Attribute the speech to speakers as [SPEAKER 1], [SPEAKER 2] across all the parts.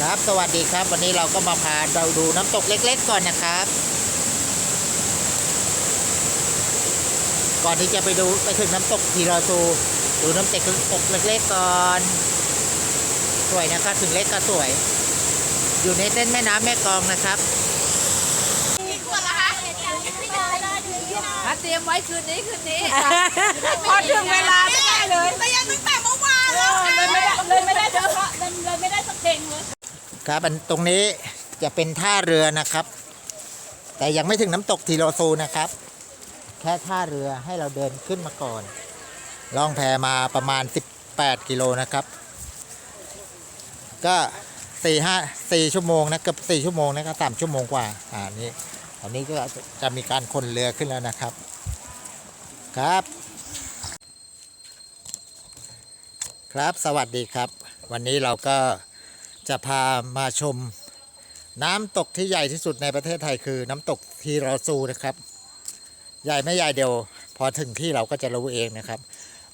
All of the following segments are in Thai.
[SPEAKER 1] ครับสวัสดีครับ วันนี้เราก็มาพาเราดูน้ำตกเล็ก ๆ ก่อนนะครับ ก่อนที่จะไปดูไปถึงน้ำตกทีรอซูดูน้ำตกตกเล็ก ๆ ก่อน สวยนะครับถึงเล็กก็สวย อยู่ในเส้นแม่น้ำแม่กลองนะครับ
[SPEAKER 2] กี่ขวดละคะ
[SPEAKER 3] อะเตรียมไว้คืนนี้คืนนี้
[SPEAKER 2] พอถึงเวลาไม่ได้เลยแต่ยังตั้งแต่เมื่อวานแล้วค่ะ
[SPEAKER 3] เลยไม่ได้เลยไม่ได้เจอเลยเลยไม่ได้สักเพลงเลย
[SPEAKER 1] ครับอันตรงนี้จะเป็นท่าเรือนะครับ แต่ยังไม่ถึงน้ำตกทีโรซูนะครับ แค่ท่าเรือให้เราเดินขึ้นมาก่อน ล่องแพมาประมาณ 18 กิโลนะครับ ก็สี่ห้าสี่ชั่วโมงนะเกือบสี่ชั่วโมงนะครับสามชั่วโมงกว่า อ่านี้อันนี้ก็จะมีการคนเรือขึ้นแล้วนะครับ ครับ ครับสวัสดีครับ วันนี้เราก็ จะพามาชม น้ำตกที่ใหญ่ที่สุดในประเทศไทยคือ น้ำตกทีรอซูนะครับ ใหญ่ไม่ใหญ่เดียว พอถึงที่เราก็จะรู้เองนะครับ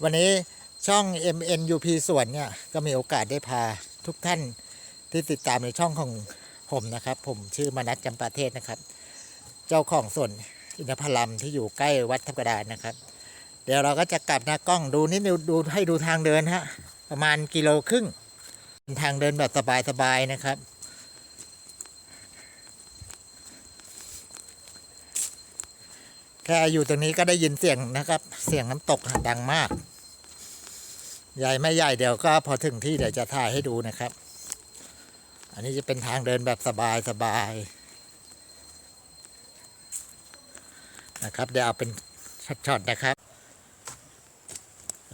[SPEAKER 1] วันนี้ช่อง MNUP ส่วนเนี่ยก็มีโอกาสได้พาทุกท่านที่ติดตามในช่องของผมนะครับ ผมชื่อมนัสจำปาเทศนะครับ เจ้าของส่วนอินทพลัมที่อยู่ใกล้วัดทับกระดานนะครับ เดี๋ยวเราก็จะกลับหน้ากล้องดูนิดนึงดูให้ดูทางเดินฮะประมาณกิโลครึ่ง เป็นทางเดินแบบสบายๆนะครับ แค่อยู่ตรงนี้ก็ได้ยินเสียงนะครับ เสียงน้ำตกดังมาก ใหญ่ไม่ใหญ่เดี๋ยวก็พอถึงที่เดี๋ยวจะถ่ายให้ดูนะครับ อันนี้จะเป็นทางเดินแบบสบายๆนะครับ เดี๋ยวเอาเป็นช็อตๆนะครับ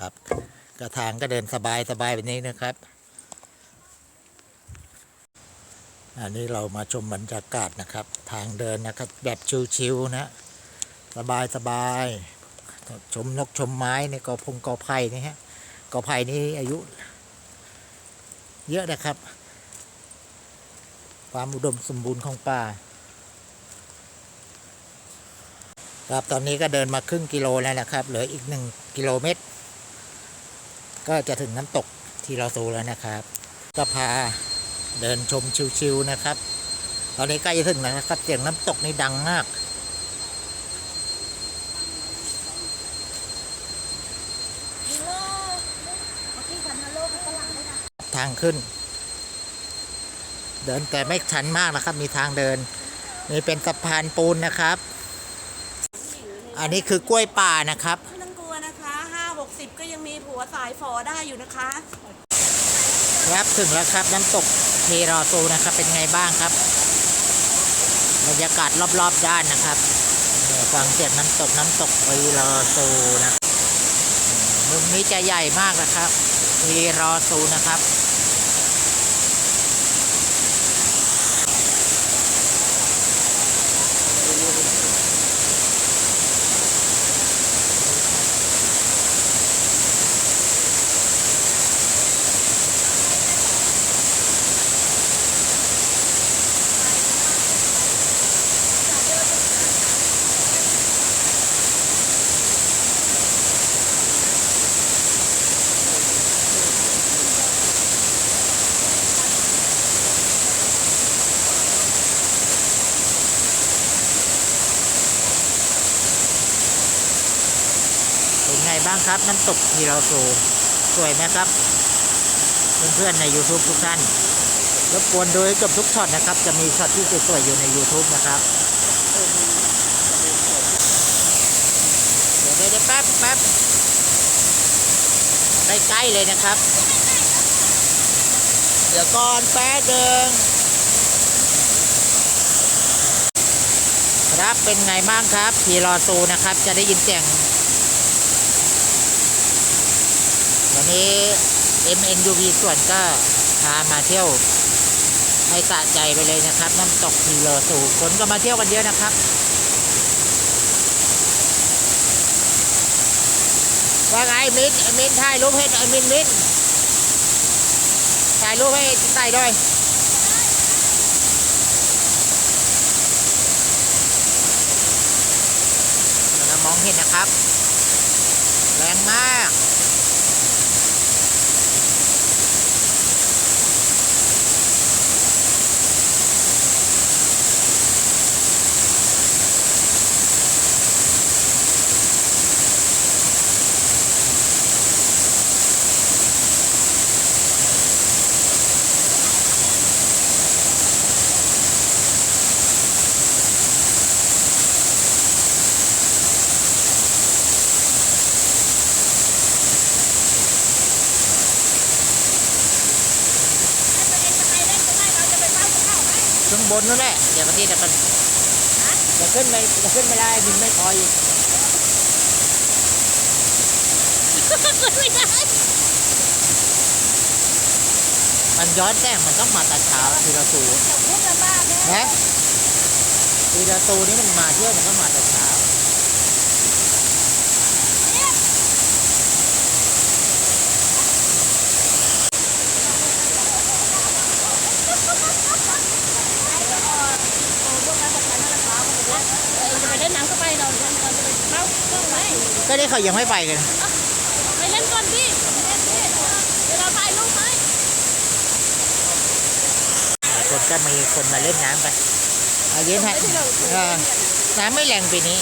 [SPEAKER 1] ครับกระทางก็เดินสบายๆแบบนี้นะครับ อันนี้เรามาชมบรรยากาศนะครับ ทางเดินนะครับ แบบชิวๆนะ สบายสบายๆชมนกชมไม้ในกอพงกอไผ่นี่ฮะกอไผ่นี่อายุ เยอะนะครับ ความอุดมสมบูรณ์ของป่าครับตอนนี้ก็เดินมาครึ่งกิโลแล้วนะครับ เหลืออีกหนึ่งกิโลเมตร ก็จะถึงน้ำตกที่เราสูแล้วนะครับ ก็พา เดินชมชิวๆนะครับ ตอนนี้ใกล้จะถึงแล้วนะครับ เสียงน้ำตกนี่ดังมาก ทางขึ้น เดินแต่ไม่ชันมากนะครับ มีทางเดิน นี่เป็นสะพานปูนนะครับ อันนี้คือกล้วยป่านะครับ
[SPEAKER 2] ไม่ต้องกลัวนะคะห้าหกสิบก็ยังมีผัวสายฝอได้อยู่นะคะ
[SPEAKER 1] ครับถึงแล้วครับน้ำตกเทรอซูนะครับ เป็นไงบ้างครับ บรรยากาศรอบๆด้านนะครับฟังเสียงน้ำตกน้ำตกเทรอซูนะมมุมนี้จะใหญ่มากนะครับเทรอซูนะครับ บ้างครับน้ำตกทีรอซูสวยไหมครับ เพื่อนๆใน YouTube ทุกท่านรบกวนดูให้จบทุกช็อตนะครับ จะมีช็อตที่สวยๆอยู่ใน YouTube นะครับเดี๋ยวเดี๋ยวแป๊บแป๊บใกล้ๆเลยนะครับ เดี๋ยวก่อนแป๊บเดิงครับเป็นไงบ้างครับ ทีรอซูนะครับ จะได้ยินเสียง วั นี้ MNUV ส่วนก็พามาเที่ยวให้สะใจไปเลยนะครับ น้ำตกทีเลอสูคนก็มาเที่ยวกันเยอะนะครับ ว่าไงมินมินถ่ายรูปให้หน่อยมินมินถ่ายรูปให้ใส่ด้วยมองเห็นนะครับ แรงมาก บนนั่นแหละ เดี๋ยววันนี้เดี๋ยวมันจะขึ้นไปจะขึ้นไม่ได้บินไม่พออีก
[SPEAKER 2] ไม่ได้
[SPEAKER 1] มันย้อนแสงมันต้องมาแต่เช้าทีละตู
[SPEAKER 2] พูดกันบ้างแม่
[SPEAKER 1] นะทีละตูนี้มันมาเที่ยวมันต้องมาแต่เช้า
[SPEAKER 2] จะไปเล่นน้ำก็ไปเราเราจะไปเข้าเครื่องไหม
[SPEAKER 1] ก็ได้เขายังไม่ไปกัน
[SPEAKER 2] ไปเล่นก่อนพี่เล่นพี่เดี๋ยวเราถ่ายรูปไหม
[SPEAKER 1] คนก็มีคนมาเล่นน้ำกันเอาเยอะฮะเออน้ำไม่แรงปีนี้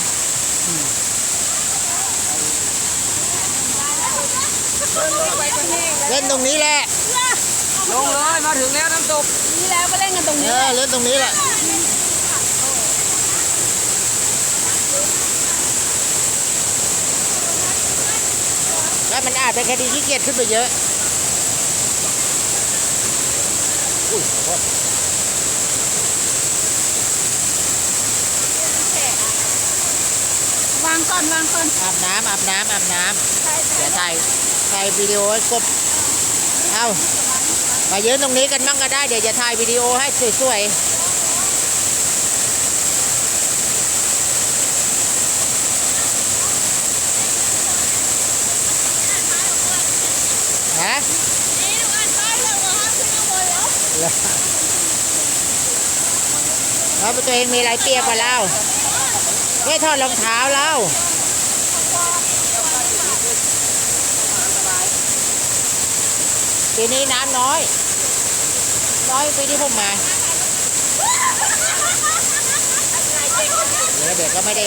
[SPEAKER 2] ไปก็แห้ง
[SPEAKER 1] เล่นตรงนี้แหละ
[SPEAKER 3] ลงเลยมาถึงแล้วน้ำตก
[SPEAKER 2] นี่แล้วก็เล่นกันตรง
[SPEAKER 1] เอ
[SPEAKER 2] นี้
[SPEAKER 1] อเล่นตรงนี้แหละ แล้วมันอาจจะคดีขี้เกียจขึ้นไปเยอะอุ้ยโทษ
[SPEAKER 2] วางก่อนวางก่อน
[SPEAKER 1] อาบน้ำอาบน้ำอาบน้ำเดี๋ยวถ่ายถ่ายวิดีโอให้กบเอามายืนตรงนี้กันมั่งก็ได้เดี๋ยวจะถ่ายวิดีโอให้สวยๆ ฮะ
[SPEAKER 2] นี่ดูอันป้ายเลยว่าขึ้นข้างบนแล้ว
[SPEAKER 1] แล้วแล้วตัวเองมีอะไรเปียกกว่าเราไม่ถอดรองเท้าเราปีนี้น้ำน้อย น้อยปีที่ผมมาเดี๋ยวเด็กก็ไม่ได้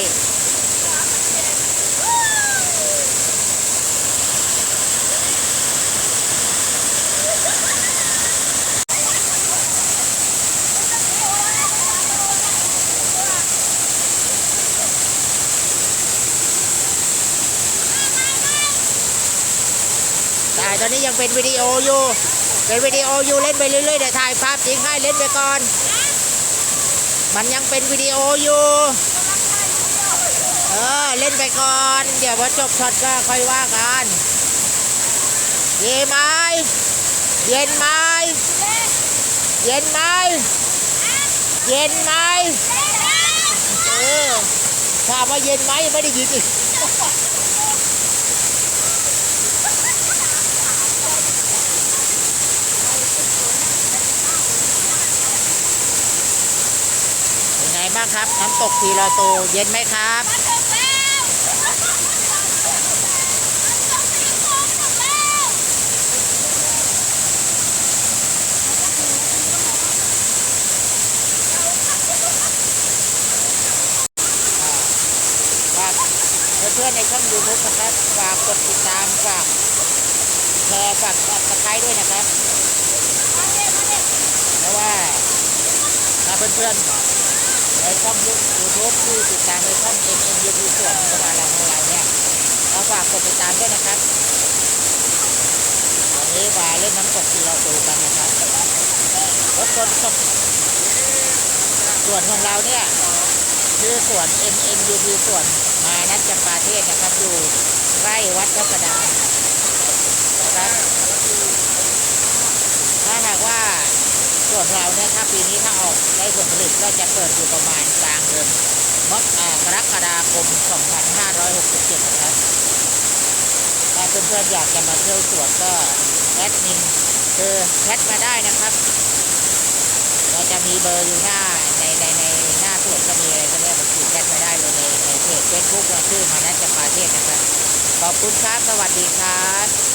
[SPEAKER 1] ตอนนี้ยังเป็นวิดีโออยู่เป็นวิดีโออยู่เล่นไปเรื่อยๆเดี๋ยวถ่ายภาพจริงให้เล่นไปก่อน มันยังเป็นวิดีโออยู่เออเล่นไปก่อน เดี๋ยวพอจบช็อตก็ค่อยว่ากันเย็นไหมเย็นไหมเย็นไหมเย็นไหมเออถามว่าเย็นไหมไม่ได้ยินอีก นไงบ้างครับ น้ำตกทีละโตเย็นไหมครับเพื่อนๆในช่องยูทูบนะครับ ฝากกดติดตาม ฝากแชร์ ฝากกดตะไคร้ด้วยนะครับเพราะว่าถ้าเพื่อนๆใน ช่องยูทูบที่ติดตามในช่อง M N U T ส่วนสมาลังของเราเนี่ยก็ฝากกดติดตามด้วยนะครับวันนี้มาเล่นน้ำตกที่เราดูกันนะครับรถคนตกส่วนของเราเนี่ยชื่อสวน M N U T สวนมานัดจำปาเทศนะครับอยู่ใกล้วัดทัศดานะครับถ้าหากว่า ส่วนเราเนี่ยถ้าปีนี้ถ้าออกได้ผลผลิตก็จะเกิดอยู่ประมาณกลางเดือนมกกรกฎาคม 2567 นะครับถ้าเพื่อนๆอยากจะมาเที่ยวสวนก็แอดมินคือแชทมาได้นะครับ เราจะมีเบอร์อยู่หน้าในในในหน้าสวนก็มีอะไรก็ได้บัญชีแชทมาได้เลยในในเพจเฟซบุ๊กเราชื่อมานัจจปาเทศนะครับ ขอบคุณครับ สวัสดีครับ